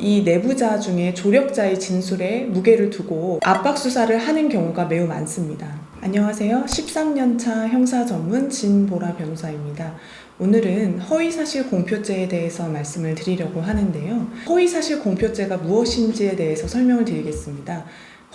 이 내부자 중에 조력자의 진술에 무게를 두고 압박 수사를 하는 경우가 매우 많습니다. 안녕하세요. 13년차 형사 전문 진보라 변호사입니다. 오늘은 허위사실 공표죄에 대해서 말씀을 드리려고 하는데요. 허위사실 공표죄가 무엇인지에 대해서 설명을 드리겠습니다.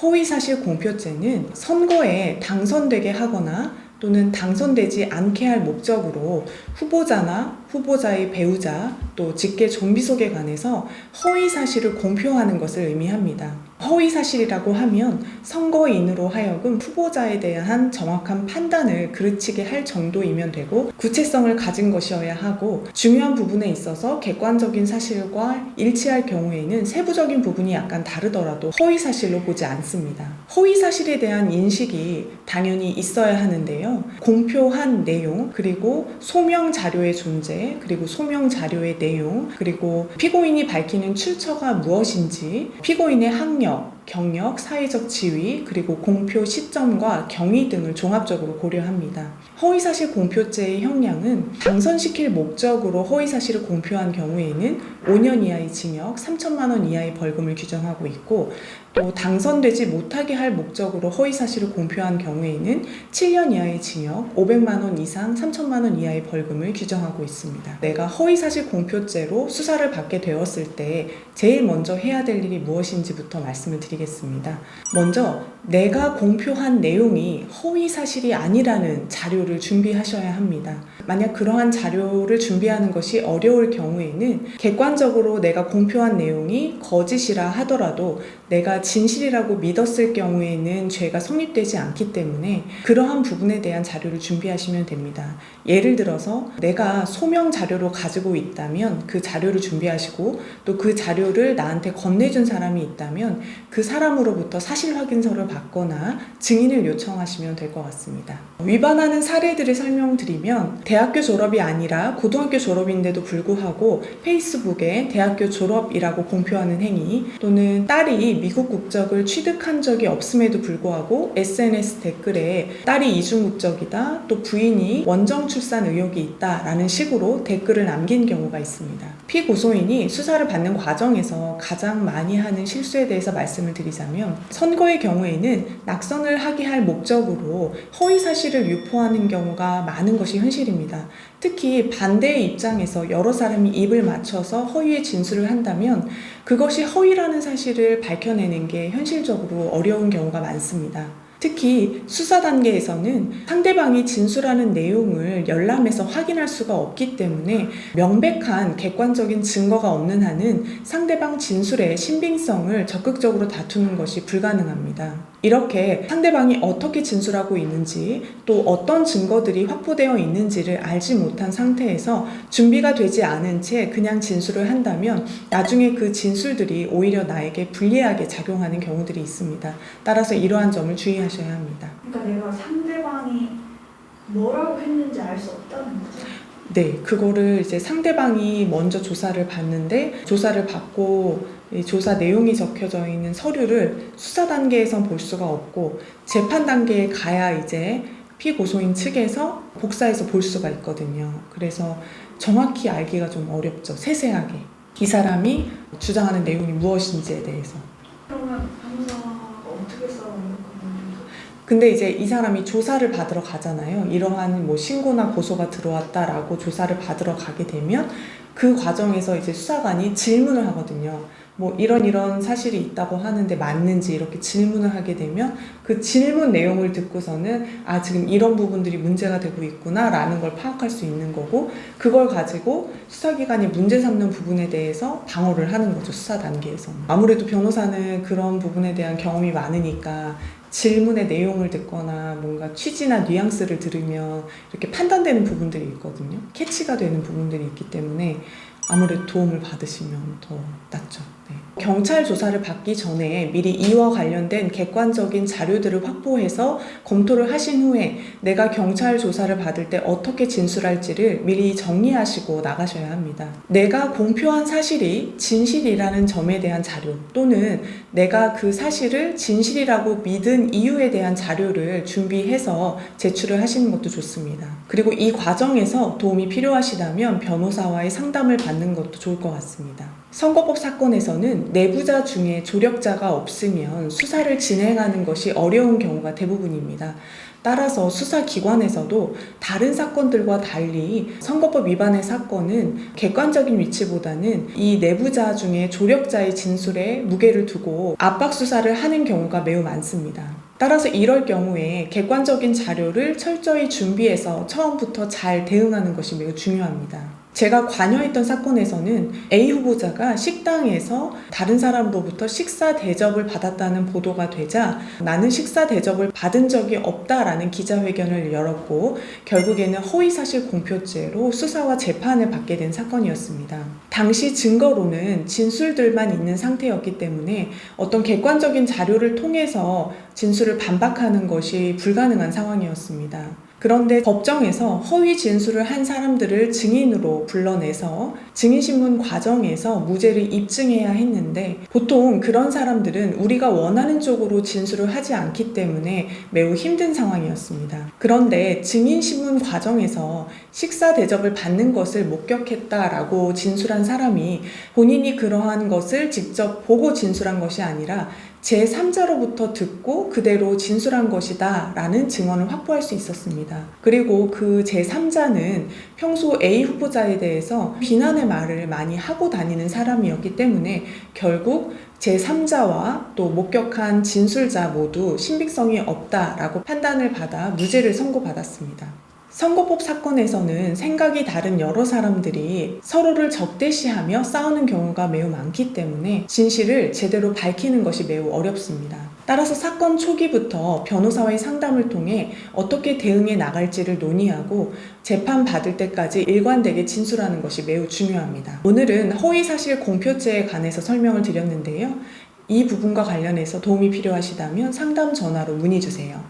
허위사실 공표죄는 선거에 당선되게 하거나 또는 당선되지 않게 할 목적으로 후보자나 후보자의 배우자 또 직계 정비속에 관해서 허위 사실을 공표하는 것을 의미합니다. 허위 사실이라고 하면 선거인으로 하여금 후보자에 대한 정확한 판단을 그르치게 할 정도이면 되고 구체성을 가진 것이어야 하고 중요한 부분에 있어서 객관적인 사실과 일치할 경우에는 세부적인 부분이 약간 다르더라도 허위 사실로 보지 않습니다. 허위 사실에 대한 인식이 당연히 있어야 하는데요. 공표한 내용, 그리고 소명 자료의 존재, 그리고 소명 자료의 내용, 그리고 피고인이 밝히는 출처가 무엇인지, 피고인의 학력, 경력, 사회적 지위, 그리고 공표 시점과 경위 등을 종합적으로 고려합니다. 허위사실 공표죄의 형량은 당선시킬 목적으로 허위사실을 공표한 경우에는 5년 이하의 징역, 3천만 원 이하의 벌금을 규정하고 있고 또 당선되지 못하게 할 목적으로 허위 사실을 공표한 경우에는 7년 이하의 징역, 500만 원 이상 3천만 원 이하의 벌금을 규정하고 있습니다. 내가 허위 사실 공표죄로 수사를 받게 되었을 때 제일 먼저 해야 될 일이 무엇인지부터 말씀을 드리겠습니다. 먼저 내가 공표한 내용이 허위 사실이 아니라는 자료를 준비하셔야 합니다. 만약 그러한 자료를 준비하는 것이 어려울 경우에는 객관적으로 내가 공표한 내용이 거짓이라 하더라도 내가 진실이라고 믿었을 경우에는 죄가 성립되지 않기 때문에 그러한 부분에 대한 자료를 준비하시면 됩니다. 예를 들어서 내가 소명 자료로 가지고 있다면 그 자료를 준비하시고 또 그 자료를 나한테 건네준 사람이 있다면 그 사람으로부터 사실 확인서를 받거나 증인을 요청하시면 될 것 같습니다. 위반하는 사례들을 설명드리면 대학교 졸업이 아니라 고등학교 졸업인데도 불구하고 페이스북에 대학교 졸업이라고 공표하는 행위 또는 딸이 미국 국적을 취득한 적이 없음에도 불구하고 SNS 댓글에 딸이 이중 국적이다 또 부인이 원정 출산 의혹이 있다 라는 식으로 댓글을 남긴 경우가 있습니다. 피고소인이 수사를 받는 과정에서 가장 많이 하는 실수에 대해서 말씀을 드리자면 선거의 경우에는 낙선을 하게 할 목적으로 허위 사실을 유포하는 경우가 많은 것이 현실입니다. 특히 반대의 입장에서 여러 사람이 입을 맞춰서 허위의 진술을 한다면 그것이 허위라는 사실을 밝혀내는 게 현실적으로 어려운 경우가 많습니다. 특히 수사 단계에서는 상대방이 진술하는 내용을 열람해서 확인할 수가 없기 때문에 명백한 객관적인 증거가 없는 한은 상대방 진술의 신빙성을 적극적으로 다투는 것이 불가능합니다. 이렇게 상대방이 어떻게 진술하고 있는지 또 어떤 증거들이 확보되어 있는지를 알지 못한 상태에서 준비가 되지 않은 채 그냥 진술을 한다면 나중에 그 진술들이 오히려 나에게 불리하게 작용하는 경우들이 있습니다. 따라서 이러한 점을 주의하셔야 합니다. 그러니까 내가 상대방이 뭐라고 했는지 알 수 없다는 거죠. 네, 그거를 이제 상대방이 먼저 조사를 받는데 조사를 받고 이 조사 내용이 적혀져 있는 서류를 수사 단계에선 볼 수가 없고 재판 단계에 가야 이제 피고소인 측에서 복사해서 볼 수가 있거든요. 그래서 정확히 알기가 좀 어렵죠. 세세하게. 이 사람이 주장하는 내용이 무엇인지에 대해서. 그러면 변호사가 어떻게 싸우는 거예요? 근데 이제 이 사람이 조사를 받으러 가잖아요. 이러한 뭐 신고나 고소가 들어왔다라고 조사를 받으러 가게 되면 그 과정에서 이제 수사관이 질문을 하거든요. 뭐 이런 이런 사실이 있다고 하는데 맞는지 이렇게 질문을 하게 되면 그 질문 내용을 듣고서는 아 지금 이런 부분들이 문제가 되고 있구나라는 걸 파악할 수 있는 거고 그걸 가지고 수사기관이 문제 삼는 부분에 대해서 방어를 하는 거죠 수사 단계에서 아무래도 변호사는 그런 부분에 대한 경험이 많으니까 질문의 내용을 듣거나 뭔가 취지나 뉘앙스를 들으면 이렇게 판단되는 부분들이 있거든요. 캐치가 되는 부분들이 있기 때문에 아무래도 도움을 받으시면 더 낫죠. 네. 경찰 조사를 받기 전에 미리 이와 관련된 객관적인 자료들을 확보해서 검토를 하신 후에 내가 경찰 조사를 받을 때 어떻게 진술할지를 미리 정리하시고 나가셔야 합니다. 내가 공표한 사실이 진실이라는 점에 대한 자료 또는 내가 그 사실을 진실이라고 믿은 이유에 대한 자료를 준비해서 제출을 하시는 것도 좋습니다. 그리고 이 과정에서 도움이 필요하시다면 변호사와의 상담을 받는 것도 좋을 것 같습니다. 선거법 사건에서는 내부자 중에 조력자가 없으면 수사를 진행하는 것이 어려운 경우가 대부분입니다. 따라서 수사기관에서도 다른 사건들과 달리 선거법 위반의 사건은 객관적인 위치보다는 이 내부자 중에 조력자의 진술에 무게를 두고 압박 수사를 하는 경우가 매우 많습니다. 따라서 이럴 경우에 객관적인 자료를 철저히 준비해서 처음부터 잘 대응하는 것이 매우 중요합니다. 제가 관여했던 사건에서는 A 후보자가 식당에서 다른 사람으로부터 식사 대접을 받았다는 보도가 되자 나는 식사 대접을 받은 적이 없다라는 기자회견을 열었고 결국에는 허위사실 공표죄로 수사와 재판을 받게 된 사건이었습니다. 당시 증거로는 진술들만 있는 상태였기 때문에 어떤 객관적인 자료를 통해서 진술을 반박하는 것이 불가능한 상황이었습니다. 그런데 법정에서 허위 진술을 한 사람들을 증인으로 불러내서 증인신문 과정에서 무죄를 입증해야 했는데 보통 그런 사람들은 우리가 원하는 쪽으로 진술을 하지 않기 때문에 매우 힘든 상황이었습니다. 그런데 증인신문 과정에서 식사 대접을 받는 것을 목격했다라고 진술한 사람이 본인이 그러한 것을 직접 보고 진술한 것이 아니라 제3자로부터 듣고 그대로 진술한 것이다 라는 증언을 확보할 수 있었습니다. 그리고 그 제3자는 평소 A 후보자에 대해서 비난의 말을 많이 하고 다니는 사람이었기 때문에 결국 제3자와 또 목격한 진술자 모두 신빙성이 없다라고 판단을 받아 무죄를 선고받았습니다. 선거법 사건에서는 생각이 다른 여러 사람들이 서로를 적대시하며 싸우는 경우가 매우 많기 때문에 진실을 제대로 밝히는 것이 매우 어렵습니다. 따라서 사건 초기부터 변호사와의 상담을 통해 어떻게 대응해 나갈지를 논의하고 재판 받을 때까지 일관되게 진술하는 것이 매우 중요합니다. 오늘은 허위사실 공표죄에 관해서 설명을 드렸는데요. 이 부분과 관련해서 도움이 필요하시다면 상담 전화로 문의 주세요.